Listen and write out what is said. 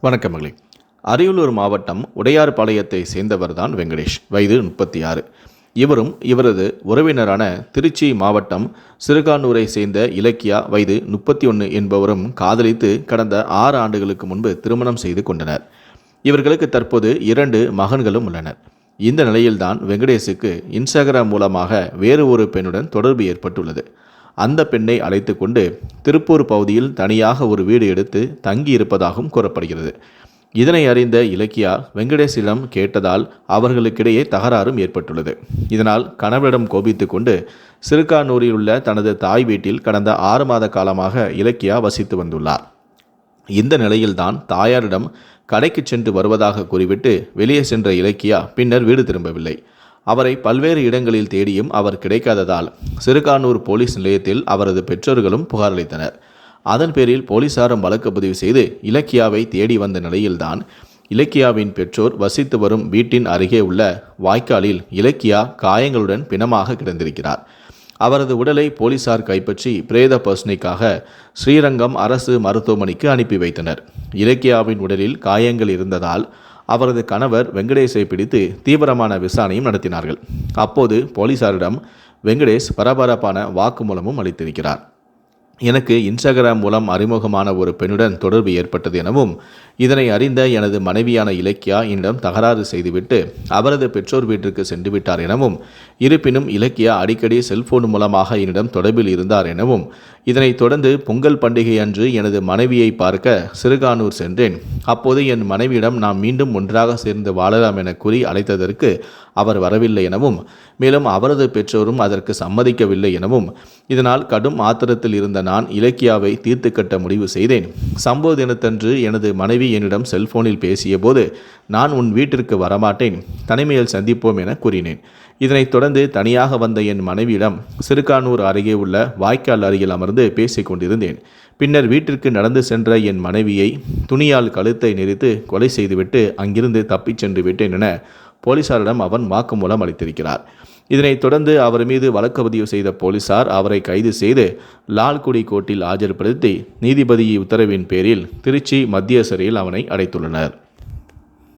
வணக்கம் மகளே. அரியலூர் மாவட்டம் உடையார்பாளையத்தை சேர்ந்தவர்தான் வெங்கடேஷ். வயது முப்பத்தி ஆறு இவரும் இவரது உறவினரான திருச்சி மாவட்டம் சிறுகானூரை சேர்ந்த இலக்கியா வயது முப்பத்தி ஒன்று என்பவரும் காதலித்து கடந்த ஆறு ஆண்டுகளுக்கு முன்பு திருமணம் செய்து கொண்டனர். இவர்களுக்கு தற்போது இரண்டு மகன்களும் உள்ளனர். இந்த நிலையில்தான் வெங்கடேஷுக்கு இன்ஸ்டாகிராம் மூலமாக வேறு ஒரு பெண்ணுடன் தொடர்பு ஏற்பட்டுள்ளது. அந்த பெண்ணை அழைத்து கொண்டு திருப்பூர் பகுதியில் தனியாக ஒரு வீடு எடுத்து தங்கி இருப்பதாகவும் கூறப்படுகிறது. இதனை அறிந்த இலக்கியா வெங்கடேஷிடம் கேட்டதால் அவர்களுக்கிடையே தகராறும் ஏற்பட்டுள்ளது. இதனால் கணவரிடம் கோபித்து கொண்டு சிறுகானூரில் உள்ள தனது தாய் வீட்டில் கடந்த ஆறு மாத காலமாக இலக்கியா வசித்து வந்துள்ளார். இந்த நிலையில்தான் தாயாரிடம் கடைக்கு சென்று வருவதாக கூறிவிட்டு வெளியே சென்ற இலக்கியா பின்னர் வீடு திரும்பவில்லை. அவரை பல்வேறு இடங்களில் தேடியும் அவர் கிடைக்காததால் சிறுகானூர் போலீஸ் நிலையத்தில் அவரது பெற்றோர்களும் புகார் அளித்தனர் அதன் பேரில் போலீசாரும் வழக்கு பதிவு செய்து இலக்கியாவை தேடி வந்த நிலையில்தான் இலக்கியாவின் பெற்றோர் வசித்து வரும் வீட்டின் அருகே உள்ள வாய்க்காலில் இலக்கியா காயங்களுடன் பிணமாக கிடந்திருக்கிறார். அவரது உடலை போலீசார் கைப்பற்றி பிரேத பர்சனைக்காக ஸ்ரீரங்கம் அரசு மருத்துவமனைக்கு அனுப்பி வைத்தனர். இலக்கியாவின் உடலில் காயங்கள் இருந்ததால் அவரது கணவர் வெங்கடேஷை பிடித்து தீவிரமான விசாரணையும் நடத்தினார்கள். அப்போது போலீசாரிடம் வெங்கடேஷ் பரபரப்பான வாக்குமூலமும் அளித்திருக்கிறார். எனக்கு இன்ஸ்டாகிராம் மூலம் அறிமுகமான ஒரு பெண்ணுடன் தொடர்பு ஏற்பட்டது எனவும் இதனை அறிந்த எனது மனைவியான இலக்கியா என்னிடம் தகராறு செய்துவிட்டு அவரது பெற்றோர் வீட்டிற்கு சென்று விட்டார் எனவும் இருப்பினும் இலக்கியா அடிக்கடி செல்போன் மூலமாக என்னிடம் தொடர்பில் இருந்தார் எனவும் இதனைத் தொடர்ந்து பொங்கல் பண்டிகை அன்று எனது மனைவியை பார்க்க சிறுகானூர் சென்றேன். அப்போது என் மனைவியிடம் நாம் மீண்டும் ஒன்றாக சேர்ந்து வாழலாம் என கூறி அழைத்ததற்கு அவர் வரவில்லை எனவும் மேலும் அவரது பெற்றோரும் அதற்கு சம்மதிக்கவில்லை எனவும் இதனால் கடும் ஆத்திரத்தில் இருந்த நான் இலக்கியாவை தீர்த்து கட்ட முடிவு செய்தேன். சம்பவ தினத்தன்று எனது மனைவி என்னிடம் செல்போனில் பேசியபோது நான் உன் வீட்டிற்கு வரமாட்டேன் தனிமையில் சந்திப்போம் என கூறினேன். இதனைத் தொடர்ந்து தனியாக வந்த என் மனைவியிடம் சிறுகானூர் அருகே உள்ள வாய்க்கால் அருகில் அமர்ந்து பேசிக் கொண்டிருந்தேன் பின்னர் வீட்டிற்கு நடந்து சென்ற என் மனைவியை துணியால் கழுத்தை நெரித்து கொலை செய்துவிட்டு அங்கிருந்து தப்பிச் சென்று விட்டேன் என போலீசாரிடம் அவன் வாக்குமூலம் அளித்திருக்கிறார். இதனைத் தொடர்ந்து அவர் மீது வழக்கு பதிவு செய்த போலீசார் அவரை கைது செய்து லால்குடி கோர்ட்டில் ஆஜர்படுத்தி நீதிபதி உத்தரவின் பேரில் திருச்சி மத்திய சிறையில் அவனை அடைத்துள்ளனர்.